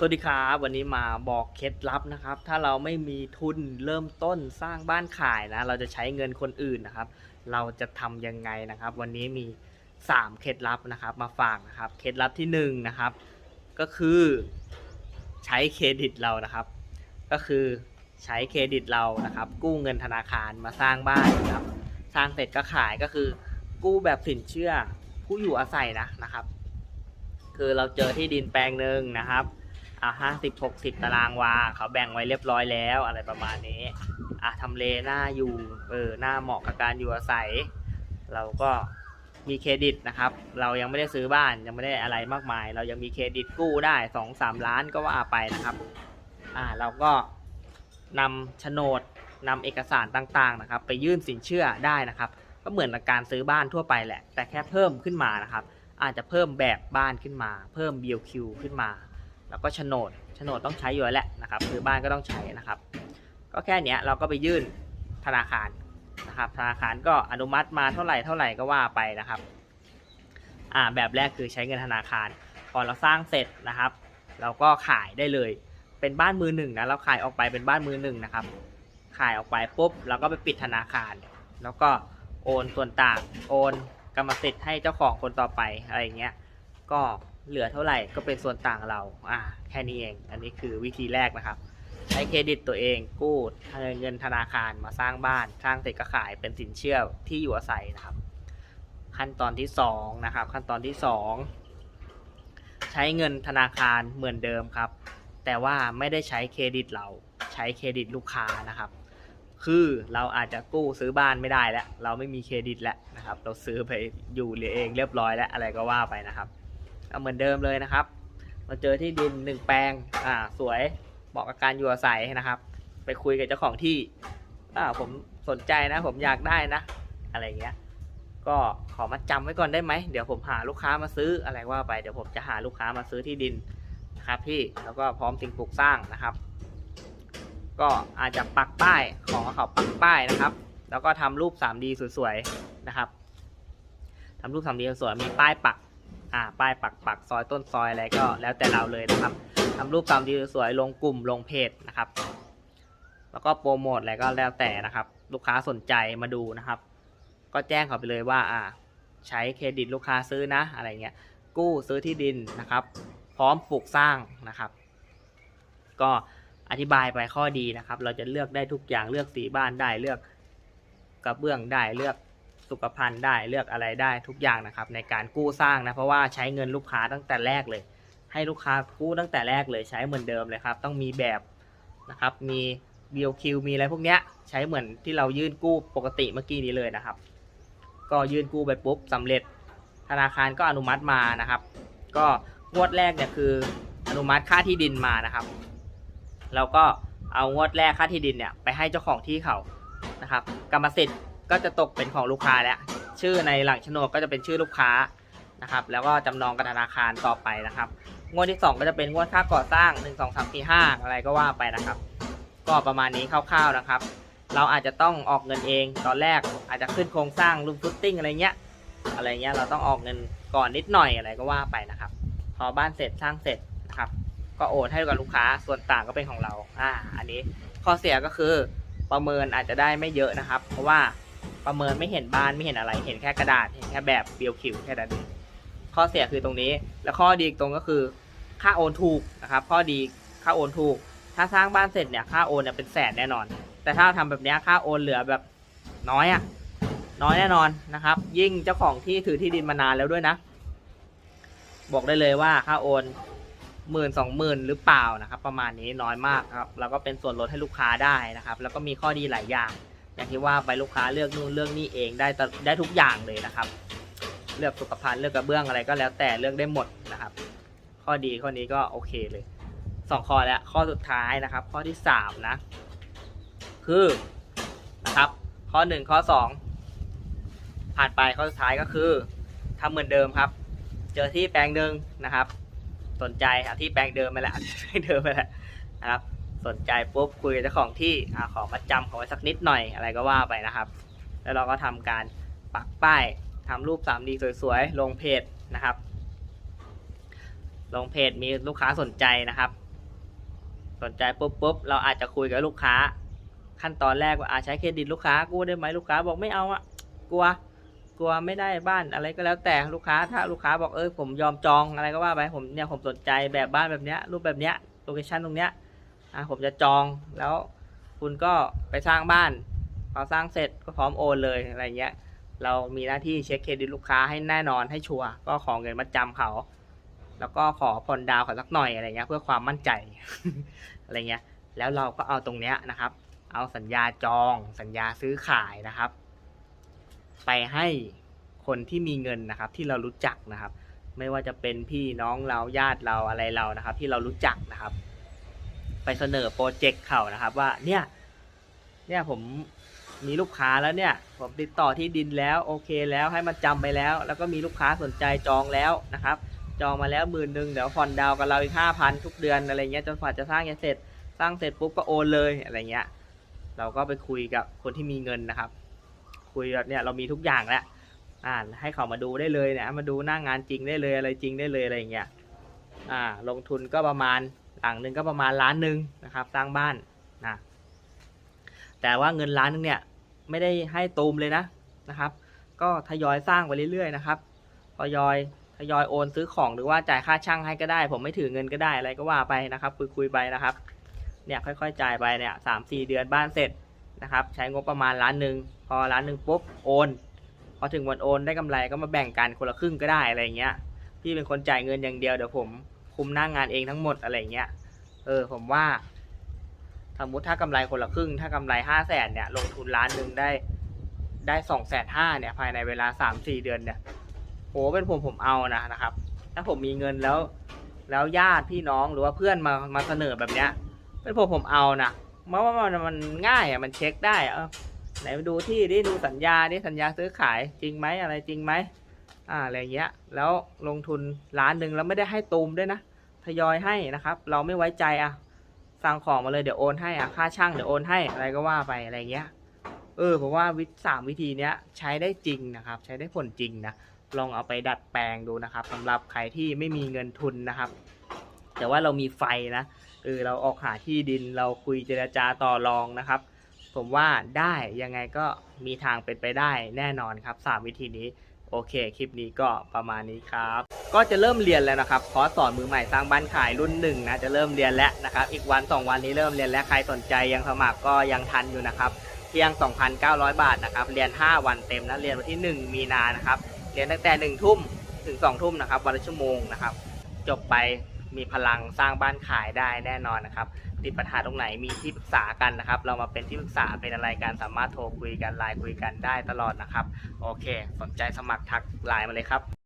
สวัสดีครับวันนี้มาบอกเคล็ดลับนะครับ ถ้าเราไม่มีทุนเริ่มต้นสร้างบ้านขายนะ เราจะใช้เงินคนอื่นนะครับ เราจะทำยังไงนะครับ วันนี้มี 3 เคล็ดลับนะครับ มาฝากนะครับ เคล็ดลับที่1นะครับ ก็คือใช้เครดิตเรานะครับ ก็คือใช้เครดิตเรานะครับ กู้เงินธนาคารมาสร้างบ้านนะครับ สร้างเสร็จก็ขายก็คือ กู้แบบสินเชื่อผู้อยู่อาศัยนะนะครับ คือเราเจอที่ดินแปลงหนึ่งนะครับ อ่าห้าสิบหกสิบตารางวาเขาแบ่งไว้เรียบร้อยแล้วอะไรประมาณนี้อะทำเลหน้าอยู่เออหน้าเหมาะกับการอยู่อาศัย เราก็มีเครดิตนะครับ เรายังไม่ได้ซื้อบ้านยังไม่ได้อะไรมากมาย เรายังมีเครดิตกู้ได้สองสามล้านก็ว่าไปนะครับ อ่าเราก็นำโฉนดนำเอกสารต่างๆนะครับ ไปยื่นสินเชื่อได้นะครับ ก็เหมือนกับการซื้อบ้านทั่วไปแหละ แต่แค่เพิ่มขึ้นมานะครับ อาจจะเพิ่มแบบบ้านขึ้นมา เพิ่ม BOQ ขึ้นมา แล้วก็โฉนดโฉนดต้องใช้อยู่แล้วแหละนะครับซื้อบ้านก็ต้องใช้นะครับ ก็แค่เนี้ยเราก็ไปยื่นธนาคารนะครับธนาคารก็อนุมัติมาเท่าไหร่เท่าไหร่ก็ว่าไปนะครับอ่าแบบแรกคือใช้เงินธนาคาร พอเราสร้างเสร็จนะครับ เราก็ขายได้เลย เป็นบ้านมือหนึ่งนะเราขายออกไปเป็นบ้านมือหนึ่งนะครับ ขายออกไปปุ๊บเราก็ไปปิดธนาคาร แล้วก็โอนส่วนต่างโอนกรรมสิทธิ์ให้เจ้าของคนต่อไปอะไรเงี้ยก็ เหลือเท่าไหร่ก็เป็นส่วนต่างเรา อ่า แค่นี้เอง อันนี้คือวิธีแรกนะครับ ใช้เครดิตตัวเองกู้เงินธนาคารมาสร้างบ้าน สร้างเสร็จก็ขายเป็นสินเชื่อที่อยู่อาศัยนะครับ ขั้นตอนที่สองนะครับ ขั้นตอนที่สองใช้เงินธนาคารเหมือนเดิมครับ แต่ว่าไม่ได้ใช้เครดิตเรา ใช้เครดิตลูกค้านะครับคือเราอาจจะกู้ซื้อบ้านไม่ได้แล้ว เราไม่มีเครดิตแล้วนะครับ เราซื้อไปอยู่เองเรียบร้อยแล้วอะไรก็ว่าไปนะครับ ก็เหมือนเดิมเลยนะครับมาเจอที่ดินหนึ่งแปลงอ่าสวยเหมาะกับการอยู่อาศัยนะครับ ไปคุยกับเจ้าของที่อ่าผมสนใจนะ ผมอยากได้นะ อะไรเงี้ย ก็ขอมาจำไว้ก่อนได้ไหมเดี๋ยวผมหาลูกค้ามาซื้ออะไรว่าไปเดี๋ยวผมจะหาลูกค้ามาซื้อที่ดินนะครับพี่แล้วก็พร้อมสิ่งปลูกสร้างนะครับ ก็อาจจะปักป้ายขอเขาปักป้ายนะครับ แล้วก็ทำรูป 3D สวยๆนะครับทำรูป 3D สวยๆมีป้ายปัก อ่าป้ายปักปักซอยต้นซอยอะไรก็แล้วแต่เราเลยนะครับทำรูป 3D สวยลงกลุ่มลงเพจนะครับ แล้วก็โปรโมทอะไรก็แล้วแต่นะครับ ลูกค้าสนใจมาดูนะครับ ก็แจ้งเขาไปเลยว่าอ่า ใช้เครดิตลูกค้าซื้อนะอะไรเงี้ยกู้ซื้อที่ดินนะครับ พร้อมปลูกสร้างนะครับ ก็อธิบายไปข้อดีนะครับ เราจะเลือกได้ทุกอย่างเลือกสีบ้านได้เลือกกระเบื้องได้เลือก สุขภัณฑ์ได้เลือกอะไรได้ทุกอย่างนะครับ ในการกู้สร้างนะเพราะว่าใช้เงินลูกค้าตั้งแต่แรกเลย ให้ลูกค้ากู้ตั้งแต่แรกเลยใช้เหมือนเดิมเลยครับ ต้องมีแบบนะครับ มี BOQ มีอะไรพวกเนี้ยใช้เหมือนที่เรายื่นกู้ปกติเมื่อกี้นี้เลยนะครับ ก็ยื่นกู้ไปปุ๊บสำเร็จ ธนาคารก็อนุมัติมานะครับ ก็งวดแรกเนี่ยคืออนุมัติค่าที่ดินมานะครับเราก็เอางวดแรกค่าที่ดินเนี่ยไปให้เจ้าของที่เขานะครับ กรรมสิทธิ์ ก็จะตกเป็นของลูกค้าแล้ว ชื่อในหลังโฉนดก็จะเป็นชื่อลูกค้านะครับ แล้วก็จำนองกับธนาคารต่อไปนะครับ งวดที่ 2 ก็จะเป็นงวดค่าก่อสร้าง 1 2 3 4 5 อะไรก็ว่าไปนะครับ ก็ประมาณนี้คร่าวๆนะครับ เราอาจจะต้องออกเงินเอง ตอนแรกอาจจะขึ้นโครงสร้างรูปฟุตติ้งอะไรเงี้ย อะไรเงี้ยเราต้องออกเงินก่อนนิดหน่อยอะไรก็ว่าไปนะครับ พอบ้านเสร็จสร้างเสร็จนะครับ ก็โอนให้กับลูกค้า ส่วนต่างก็เป็นของเรา อ่า อันนี้ข้อเสียก็คือประเมินอาจจะได้ไม่เยอะนะครับ เพราะว่า ประเมินไม่เห็นบ้านไม่เห็นอะไร เห็นแค่กระดาษเห็นแค่แบบเบียวคิวแค่นั้นเองข้อเสียคือตรงนี้ แล้วข้อดีอีกตรงก็คือค่าโอนถูกนะครับ ข้อดีค่าโอนถูก ถ้าสร้างบ้านเสร็จเนี่ยค่าโอนเนี่ยเป็นแสนแน่นอน แต่ถ้าทำแบบนี้ค่าโอนเหลือแบบน้อยอะน้อยแน่นอนนะครับ ยิ่งเจ้าของที่ถือที่ดินมานานแล้วด้วยนะ บอกได้เลยว่าค่าโอนหมื่นสองหมื่นหรือเปล่านะครับ ประมาณนี้น้อยมากครับ แล้วก็เป็นส่วนลดให้ลูกค้าได้นะครับ แล้วก็มีข้อดีหลายอย่าง อย่างที่ว่าไปลูกค้าเลือกนู่นเลือกนี่เองได้ได้ทุกอย่างเลยนะครับ เลือกสุขภัณฑ์เลือกกระเบื้องอะไรก็แล้วแต่เลือกได้หมดนะครับ ข้อดีข้อนี้ก็โอเคเลยสองข้อแล้วข้อสุดท้ายนะครับ ข้อที่สามนะ คือนะครับ ข้อหนึ่งข้อสองผ่านไปข้อสุดท้ายก็คือทำเหมือนเดิมครับ เจอที่แปลงหนึ่งนะครับ สนใจที่แปลงเดิมไปแหละแปลงเดิมไปแหละนะครับ สนใจปุ๊บคุยกับเจ้าของที่อขอมาจำขอไว้สักนิดหน่อยอะไรก็ว่าไปนะครับ แล้วเราก็ทำการปักป้ายทำรูป 3D สวยๆลงเพจนะครับ ลงเพจมีลูกค้าสนใจนะครับ สนใจปุ๊บปุ๊บเราอาจจะคุยกับลูกค้า ขั้นตอนแรกว่าอาใช้เครดิตลูกค้ากู้ได้ไหมลูกค้าบอกไม่เอาอะกลัวกลัวไม่ได้บ้านอะไรก็แล้วแต่ลูกค้าถ้าลูกค้าบอกเออผมยอมจองอะไรก็ว่าไปผมเนี่ยผมสนใจแบบบ้านแบบเนี้ยรูปแบบเนี้ยโลเคชั่นตรงเนี้ย อะผมจะจองแล้วคุณก็ไปสร้างบ้านพอสร้างเสร็จก็พร้อมโอนเลยอะไรเงี้ย เรามีหน้าที่เช็คเครดิตลูกค้าให้แน่นอนให้ชัวร์ก็ขอเงินมาจำเขา แล้วก็ขอผ่อนดาวเขาสักหน่อยอะไรเงี้ย เพื่อความมั่นใจอะไรเงี้ย แล้วเราก็เอาตรงเนี้ยนะครับ เอาสัญญาจองสัญญาซื้อขายนะครับ ไปให้คนที่มีเงินนะครับ ที่เรารู้จักนะครับ ไม่ว่าจะเป็นพี่น้องเราญาติเราอะไรเรานะครับ ที่เรารู้จักนะครับ ไปเสนอโปรเจกต์เขานะครับ ว่าเนี่ยเนี่ยผมมีลูกค้าแล้วเนี่ย ผมติดต่อที่ดินแล้วโอเคแล้วให้มันจำไปแล้ว แล้วก็มีลูกค้าสนใจจองแล้วนะครับ จองมาแล้วหมื่นหนึ่งเดี๋ยวผ่อนดาวกับเราอีกห้าพันทุกเดือนอะไรเงี้ยจนกว่าจะสร้างเสร็จ สร้างเสร็จปุ๊บก็โอนเลยอะไรเงี้ย เราก็ไปคุยกับคนที่มีเงินนะครับ คุยแบบเนี่ยเรามีทุกอย่างแล้วอ่าให้เขามาดูได้เลยเนี่ยมาดูหน้างงานจริงได้เลยอะไรจริงได้เลยอะไรเงี้ยอ่า ลงทุนก็ประมาณ หลังหนึ่งก็ประมาณล้านหนึ่งนะครับสร้างบ้านนะแต่ว่าเงินล้านหนึงเนี่ยไม่ได้ให้ตูมเลยนะนะครับ ก็ทยอยสร้างไปเรื่อยๆนะครับทยอยทยอยโอนซื้อของหรือว่าจ่ายค่าช่างให้ก็ได้ ผมไม่ถือเงินก็ได้อะไรก็ว่าไปนะครับคุยคุยๆไปนะครับเนี่ยค่อยๆจ่ายไปเนี่ยสามสี่เดือนบ้านเสร็จนะครับ ใช้งบประมาณล้านหนึ่งพอล้านหนึ่งปุ๊บโอนพอถึงวันโอนได้กำไรก็มาแบ่งกันคนละครึ่งก็ได้อะไรเงี้ยพี่เป็นคนจ่ายเงินอย่างเดียวเดี๋ยวผม คุมหน้างงานเองทั้งหมดอะไรเงี้ย เออ ผมว่า สมมติถ้ากำไรคนละครึ่ง ถ้ากำไรห้าแสนเนี่ย ลงทุนล้านหนึ่งได้ ได้สองแสนห้าเนี่ย ภายในเวลาสามสี่เดือนเนี่ยโหเป็นผมผมเอานะนะครับ ถ้าผมมีเงินแล้ว แล้วญาติพี่น้องหรือว่าเพื่อนมามาเสนอแบบเนี้ย เป็นผมผมเอานะเพราะว่ามันมันง่ายอะมันเช็คได้อะเออไหนมาดูที่ดิดูสัญญาดิสัญญาซื้อขายจริงไหมอะไรจริงไหมอ่าอะไรเงี้ย แล้วลงทุนล้านหนึ่งแล้วไม่ได้ให้ตูมด้วยนะ ทยอยให้นะครับ เราไม่ไว้ใจอะสั่งของมาเลยเดี๋ยวโอนให้อะค่าช่างเดี๋ยวโอนให้อะไรก็ว่าไปอะไรเงี้ย เออผมว่าวิธีสามวิธีเนี้ยใช้ได้จริงนะครับ ใช้ได้ผลจริงนะลองเอาไปดัดแปลงดูนะครับสำหรับใครที่ไม่มีเงินทุนนะครับ แต่ว่าเรามีไฟนะเออเราออกหาที่ดินเราคุยเจรจาต่อรองนะครับ ผมว่าได้ยังไงก็มีทางเป็นไปได้แน่นอนครับสามวิธีนี้ โอเค คลิปนี้ก็ประมาณนี้ครับ ก็จะเริ่มเรียนแล้วนะครับ คอร์สสอนมือใหม่สร้างบ้านขายรุ่นหนึ่งนะ จะเริ่มเรียนแล้วนะครับ อีกวันสองวันนี้เริ่มเรียนแล้ว ใครสนใจยังสมัครก็ยังทันอยู่นะครับ เพียง 2,900 บาทนะครับ เรียน 5 วันเต็มนะ เรียนวันที่ 1 มีนานะครับ เรียนตั้งแต่ 1 ทุ่มถึง 2 ทุ่มนะครับ วันละชั่วโมงนะครับ จบไป มีพลังสร้างบ้านขายได้แน่นอนนะครับ ติดปัญหาตรงไหนมีที่ปรึกษากันนะครับ เรามาเป็นที่ปรึกษาเป็นอะไรกันสามารถโทรคุยกันไลน์คุยกันได้ตลอดนะครับ โอเค สนใจสมัครทักไลน์มาเลยครับ